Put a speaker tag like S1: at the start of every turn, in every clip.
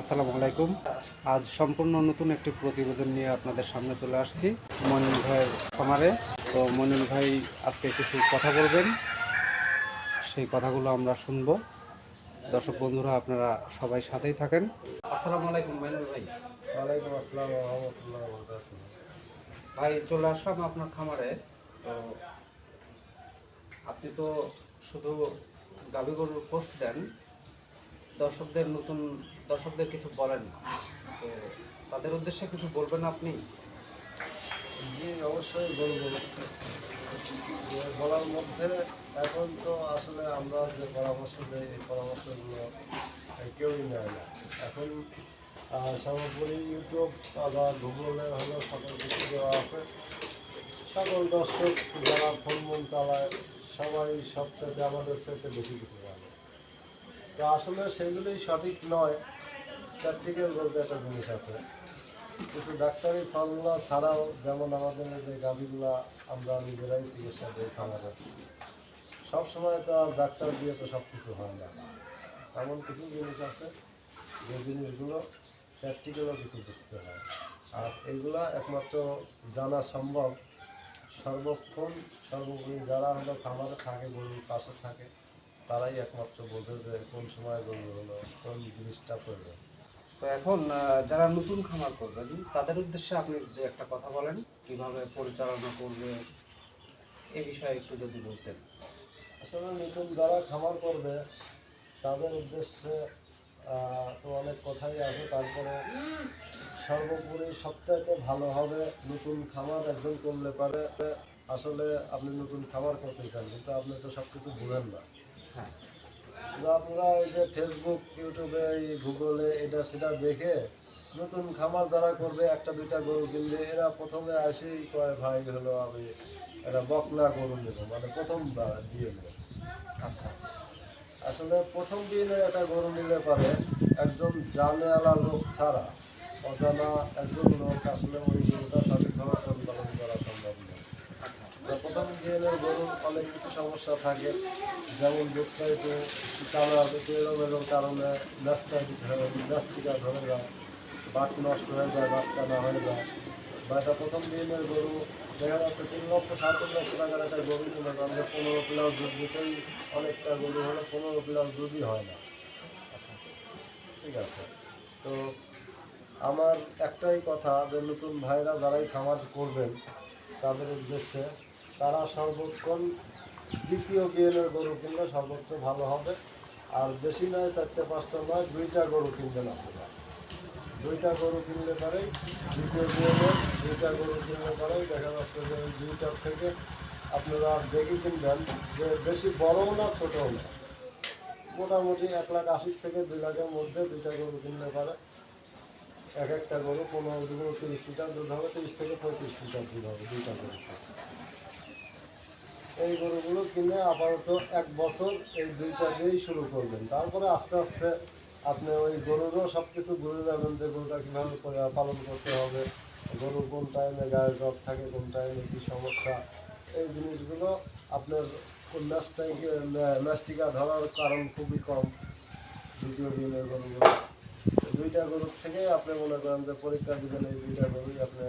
S1: আসসালামু আলাইকুম। আজ সম্পূর্ণ নতুন একটি প্রতিবেদন নিয়ে আপনাদের সামনে চলে আসছি মনিল ভাইয়ের খামারে। তো মনিল ভাই আজকে কিছু কথা বলবেন। সেই কথাগুলো আমরা শুনব। দর্শক বন্ধুরা আপনারা সবাই সাথেই থাকেন। আসসালামু আলাইকুম মনিল ভাই।
S2: ওয়ালাইকুম আসসালাম
S1: ভাই চলে আসলাম আপনার খামারে। তো আপনি তো শুধু গাভী গরুর পোস্ট দেন। দর্শকদের নতুন দর্শকদের কিছু বলেন তাদের উদ্দেশ্যে কিছু বলবেন আপনি?
S2: অবশ্যই বলব। বলার মধ্যে এখন তো আসলে আমরা যে পরামর্শ দেই, এই পরামর্শগুলো কেউই নেয় না। এখন সর্বোপরি ইউটিউব বা গুগলে হলো সকল কিছু দেওয়া আছে। সকল দর্শক যারা ফোন মন চালায়, সবাই সবচেয়ে আমাদের সাথে বেশি কিছু জানে। তো আসলে সেগুলোই সঠিক নয়। প্র্যাকটিক্যাল বলতে একটা জিনিস আছে। কিছু ডাক্তারি ফর্মুলা ছাড়াও যেমন আমাদের যে গাভিগুলা আমরা নিজেরাই চিকিৎসা দিই খামারে সব সময় তো আর ডাক্তার দিয়ে তো সব কিছু হয় না। এমন কিছু জিনিস আছে যে জিনিসগুলো প্র্যাকটিক্যালও কিছু বুঝতে হয়। আর এইগুলা একমাত্র জানা সম্ভব। সর্বক্ষণ, সর্বোপরি যারা হলো খামারে থাকে, গরুর পাশে থাকে, তারাই একমাত্র বোঝে যে কোন সময় গরু হলো, কোন জিনিসটা প্রয়োজন।
S1: তো এখন যারা নতুন খামার করবেন তাদের উদ্দেশ্যে আপনি যে একটা কথা বলেন কীভাবে পরিচালনা করবে এই বিষয়ে একটু যদি বলতেন।
S2: আসলে নতুন যারা খামার করবে তাদের উদ্দেশ্যে তো অনেক কথাই আছে তারপরে সর্বোপরি সবচাইতে ভালো হবে নতুন খামার একজন করলে পারে আসলে আপনি নতুন খামার করতে চান কিন্তু আপনি তো সব কিছু বুঝেন না।
S1: হ্যাঁ।
S2: আপনারা এই যে ফেসবুক ইউটিউবে এই গুগলে এটা সেটা দেখে নতুন খামার যারা করবে একটা দুইটা গরু কিনবে এরা প্রথমে আসেই কয় ভাই হলো আমি এটা বকনা গরু নেব। মানে প্রথম দিয়ে নেব।
S1: আচ্ছা।
S2: আসলে প্রথম দিনে একটা গরু নিলে পারে একজন জানেওয়ালা লোক ছাড়া অজানা একজন লোক আসলে ওই গরুটা সঠিকভাবে পরিপালন করা সম্ভব নয়
S1: আচ্ছা
S2: তো প্রথম দিনের গরুর অনেক কিছু সমস্যা থাকে, যেমন কালো একটু এরম কারণে ন্যাস্টা ন্যাস্টিকা ধরে যায় বাট নষ্ট হয়ে যায় বাচ্চা না হয়ে যায়। বা এটা প্রথম দিনের গরু, দেখা যাচ্ছে তিন লক্ষ, সাড়ে তিন লক্ষ টাকার একটা গরু কিনে আমরা পনেরো প্লাস দুধ দিতেই অনেকটা গরু হলে পনেরো প্লাস দুধই হয় না। ঠিক আছে। তো আমার একটাই কথা যে, নতুন ভাইরা যারাই খামার করবেন, তাদের উদ্দেশ্যে তারা সর্বক্ষণ দ্বিতীয় বিয়ের গরু কিনলে সর্বোচ্চ ভালো হবে। আর বেশি নয়, চারটে, পাঁচটা নয়, দুইটা গরু কিনবেন আপনারা। দুইটা গরু কিনলে পারে দ্বিতীয় বিয়ের দুইটা গরু কিনলে পারে দেখা যাচ্ছে যে দুইটার থেকে আপনারা দেখে কিনবেন। যে বেশি বড়ও না, ছোটও না। মোটামুটি এক লাখ আশি থেকে দুই লাখের মধ্যে দুইটা গরু কিনলে পারে এক একটা গরু পনেরো দুগুলো তিরিশ লিটার দুধ হবে, তিরিশ থেকে পঁয়ত্রিশ লিটার দুধ হবে দুইটা গরু এই গরুগুলো কিনে আপাতত এক বছর এই দুইটা দিয়েই শুরু করবেন। তারপরে আস্তে আস্তে আপনি ওই গরুরও সব কিছু বুঝে যাবেন যে গরুটা কীভাবে পালন করতে হবে গরুর কোন টাইমে গায়ে জ্বর থাকে, কোন টাইমে কী সমস্যা। এই জিনিসগুলো আপনার ম্যাস্টিকা ধরার কারণ খুবই কম দ্বিতীয় দিনের গরুগুলো। দুইটা গরুর থেকে আপনি মনে করেন যে পরীক্ষা দিবেন, এই দুইটা গরুই আপনি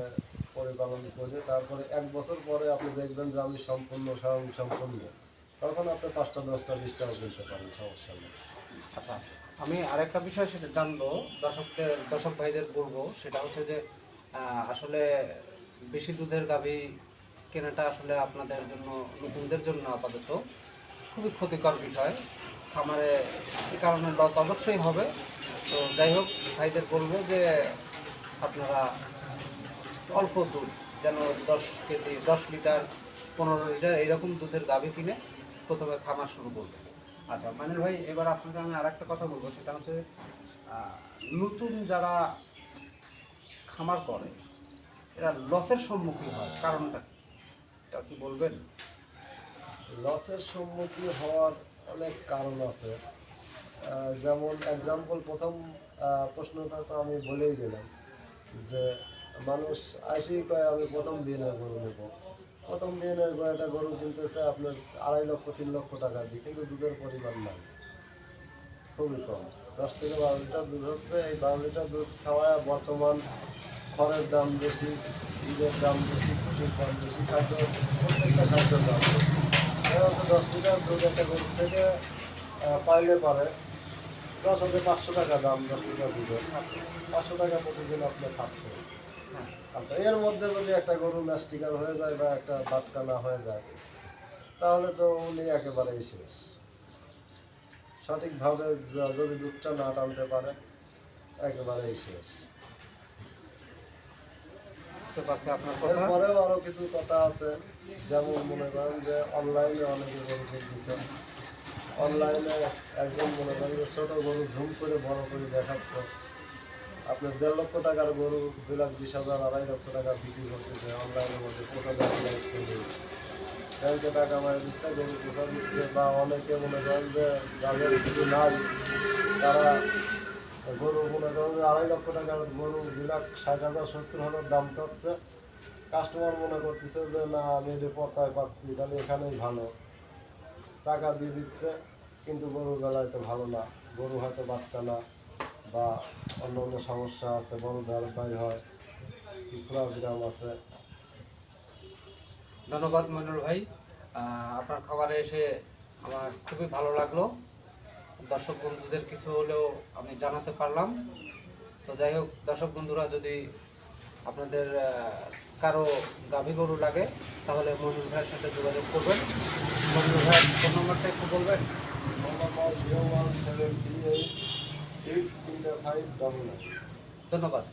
S2: পরিপালন করে, তারপরে এক বছর পরে আপনি দেখবেন যে আমি সম্পূর্ণ স্বয়ং সম্পূর্ণ তখন আপনি পাঁচটা, দশটা বিশটাও কিনতে পারেন, সমস্যা নেই।
S1: আচ্ছা আমি আরেকটা বিষয় সেটা জানব, দর্শকদের, দর্শক ভাইদের বলব, সেটা হচ্ছে যে আসলে বেশি দুধের গাভী কেনাটা আসলে আপনাদের জন্য, নতুনদের জন্য আপাতত খুবই ক্ষতিকর বিষয়। খামারে এ কারণে লস অবশ্যই হবে। তো যাই হোক, ভাইদের বলব যে আপনারা অল্প দুধ, যেন দশ কেজি, দশ লিটার, পনেরো লিটার এরকম দুধের গাভী কিনে প্রথমে খামার শুরু করবেন আচ্ছা মানির ভাই, এবার আপনাকে আমি আর একটা কথা বলব, সেটা হচ্ছে নতুন যারা খামার করে, এরা লসের সম্মুখীন হয়, কারণটা এটা কি বলবেন?
S2: লসের সম্মুখীন হওয়ার অনেক কারণ আছে। যেমন এক্সাম্পল প্রথম প্রশ্নটা তো আমি বলেই দিলাম যে মানুষ আসেই কয়, আমি প্রথম বিয়ের গরু নেব। প্রথম বিয়ের একটা গরু কিনতেছে আপনার আড়াই লক্ষ, তিন লক্ষ টাকা দিয়ে, কিন্তু দুধের পরিমাণ নাই। খুবই কম। দশ থেকে বারো লিটার দুধ হচ্ছে, এই বারো লিটার দুধ খাওয়ায় বর্তমান খড়ের দাম বেশি ঈদের দাম বেশি খুশির দাম বেশি, খাদ্য, প্রত্যেকটা খাদ্যের দাম বেশি। দশ লিটার দুধ একটা গরু থেকে পাইলে পারে, দশ হাজার পাঁচশো টাকা দাম দশ লিটার দুধের। পাঁচশো টাকা প্রতিদিন আপনার খাচ্ছেন।
S1: হ্যাঁ
S2: আচ্ছা এর মধ্যে যদি একটা গরু ম্যাস্টিকার হয়ে যায় বা একটা বাটকানা হয়ে যায় তাহলে তো উনি একেবারেই শেষ। সঠিকভাবে যদি দুধটা না টানতে পারে একেবারেই শেষ। এরপরেও আরও কিছু কথা আছে যেমন মনে করেন যে অনলাইনে অনেকে গরু কিনতেছে অনলাইনে একজন মনে করেন যে ছোটো গরু ঝুম করে বড় করে দেখাচ্ছে। আপনার দেড় লক্ষ টাকার গরু, দুই লাখ বিশ হাজার, আড়াই লক্ষ টাকা বিক্রি করতেছে অনলাইনের মধ্যে পঁচ হাজার ব্যাংকে টাকা মারা দিচ্ছে, গরু পোষা দিচ্ছে, বা অনেকে মনে করেন যে যাদের কিছু নাই, তারা গরু মনে করেন যে আড়াই লক্ষ টাকার গরু, দুই লাখ ষাট হাজার, সত্তর হাজার দাম চাচ্ছে। কাস্টমার মনে করতেছে যে, না, আমি এটা পর্তায় পাচ্ছি, তাহলে এখানেই ভালো। টাকা দিয়ে দিচ্ছে, কিন্তু গরুর বেলায় তো ভালো না, গরু হয়তো বাচ্চা না। বা অন্য অন্য সমস্যা আছে বড় ব্যবসায় হয় বিরাম আছে।
S1: ধন্যবাদ মইনুল ভাই। আপনার খাবারে এসে আমার খুবই ভালো লাগল। দর্শক বন্ধুদের কিছু হলেও আমি জানাতে পারলাম। তো যাই হোক দর্শক বন্ধুরা যদি আপনাদের কারও গাভী গরু লাগে তাহলে মইনুল ভাইয়ের সাথে যোগাযোগ করবেন। মইনুল ভাইয়ের ফোন নম্বরটা একটু বলবেন।
S2: Phone number zero one seven three eight six three five double
S1: ধন্যবাদ।